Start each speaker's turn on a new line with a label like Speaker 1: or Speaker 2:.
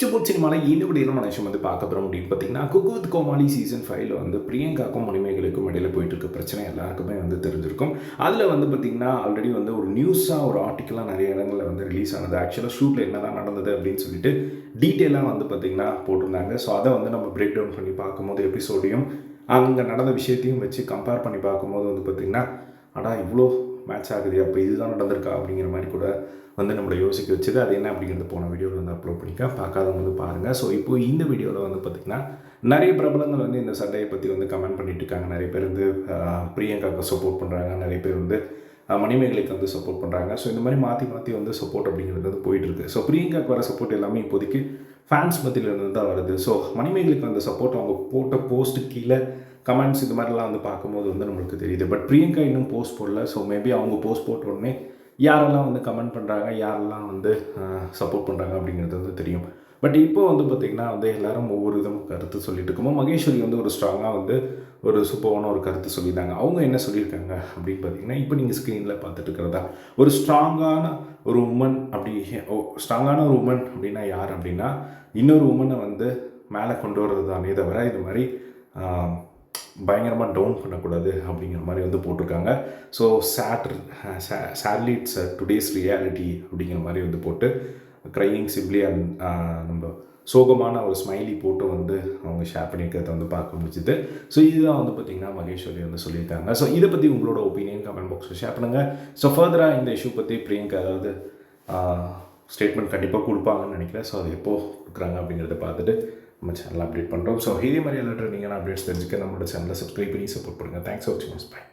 Speaker 1: பீச்சபுட் சினிமாவில் இந்த வீடியோ நம்ம விஷயம் வந்து பார்க்க போகிறோம் அப்படின்னு பார்த்தீங்கன்னா குக்கு வித் கோமாளி சீசன் ஃபைவ்ல வந்து பிரியங்காக்கும் மணிமேகலுக்கும் இடையில போயிட்டு இருக்க பிரச்சனை எல்லாருக்குமே வந்து தெரிஞ்சிருக்கும் அதில் வந்து பார்த்தீங்கன்னா ஆல்ரெடி வந்து ஒரு நியூஸாக ஒரு ஆர்டிக்கலாக நிறைய இடங்களில் வந்து ரிலீஸ் ஆனது ஆக்சுவலாக ஷூட்டில் என்ன தான் நடந்தது அப்படின்னு சொல்லிட்டு டீட்டெயிலாக வந்து பார்த்தீங்கன்னா போட்டிருந்தாங்க ஸோ அதை வந்து நம்ம பிரேக் டவுன் பண்ணி பார்க்கும்போது எபிசோடையும் அங்கே நடந்த விஷயத்தையும் வச்சு கம்பேர் பண்ணி பார்க்கும்போது வந்து பார்த்திங்கன்னா அடா இவ்வளோ மேட்ச் ஆகுது. அப்போ இதுதான் நடந்திருக்கா அப்படிங்கிற மாதிரி கூட வந்து நம்மளை யோசிக்க வச்சது. அது என்ன அப்படிங்கிறது போன வீடியோவில் வந்து அப்லோட் பண்ணிக்க பார்க்காதவங்க வந்து பாருங்கள் ஸோ இப்போ இந்த வீடியோவில் வந்து பார்த்திங்கன்னா நிறைய பிரபலங்கள் வந்து இந்த சட்டையை பற்றி வந்து கமெண்ட் பண்ணிட்டு இருக்காங்க. நிறைய பேர் வந்து பிரியங்காவுக்கு சப்போர்ட் பண்ணுறாங்க நிறைய பேர் வந்து மணிமேகலை மணிமேகலைக்கு வந்து சப்போர்ட் பண்ணுறாங்க ஸோ இந்த மாதிரி மாற்றி மாற்றி வந்து சப்போர்ட் அப்படிங்கிறது வந்து போயிட்டுருக்கு. ஸோ பிரியங்காக்கு வர சப்போர்ட் எல்லாமே இப்போதைக்கு ஃபேன்ஸ் மத்தியிலிருந்து தான் வருது. ஸோ மணிமேகலுக்கு அந்த சப்போர்ட் அவங்க போட்ட போஸ்ட்டு கீழே கமெண்ட்ஸ் இது மாதிரிலாம் வந்து பார்க்கும்போது வந்து நம்மளுக்கு தெரியுது. பட் பிரியங்கா இன்னும் போஸ்ட் போடல. ஸோ மேபி அவங்க போஸ்ட் போட்ட உடனே யாரெல்லாம் வந்து கமெண்ட் பண்ணுறாங்க யாரெல்லாம் வந்து சப்போர்ட் பண்ணுறாங்க அப்படிங்கிறது வந்து தெரியும். பட் இப்போ வந்து பார்த்திங்கன்னா வந்து எல்லாரும் ஒவ்வொரு விதமும் கருத்து சொல்லிட்டு இருக்கும்போது மகேஸ்வரி வந்து ஒரு ஸ்ட்ராங்காக வந்து ஒரு சூப்பரான ஒரு கருத்து சொல்லியிருந்தாங்க. அவங்க என்ன சொல்லியிருக்காங்க அப்படின்னு பார்த்தீங்கன்னா இப்போ நீங்கள் ஸ்க்ரீனில் பார்த்துட்டு இருக்கிறதா ஒரு ஸ்ட்ராங்கான ஒரு உமன் அப்படி ஓ ஸ்ட்ராங்கான ஒரு உமன் அப்படின்னா யார் அப்படின்னா இன்னொரு உமனை வந்து மேலே கொண்டு வர்றது தானே தவிர இது மாதிரி பயங்கரமாக டவுன் பண்ணக்கூடாது அப்படிங்கிற மாதிரி வந்து போட்டிருக்காங்க. So sad sadly it's today's reality அப்படிங்கிற மாதிரி வந்து போட்டு க்ரையிங் சிப்லி அண்ட் நம்ம சோகமான ஒரு ஸ்மைலி போட்டு வந்து அவங்க ஷேர் பண்ணியிருக்கிறத வந்து பார்க்க முடிச்சுது ஸோ இதுதான் வந்து பார்த்திங்கன்னா மகேஸ்வரி வந்து சொல்லியிருக்காங்க. ஸோ இதை பற்றி உங்களோட ஒப்பீனியன் கமெண்ட் பாக்ஸில் ஷேர் பண்ணுங்கள் ஸோ ஃபர்தராக இந்த இஷ்யூ பற்றி பிரியங்கா அதாவது ஸ்டேட்மெண்ட் uh, கண்டிப்பாக கொடுப்பாங்கன்னு நினைக்கிறேன். ஸோ அது எப்போது கொடுக்குறாங்க அப்படிங்கிறத பார்த்துட்டு நம்ம சேனல் அப்டேட் பண்ணுறோம் ஸோ இதே மாதிரி எல்லா நீங்கள் அப்டேட்ஸ் தெரிஞ்சுக்க நம்மளோட சேனலை சப்ஸ்கிரைப் பண்ணி சப்போர்ட் பண்ணுங்கள் தேங்க்ஸ் ஃபார் வாட்சிங் பை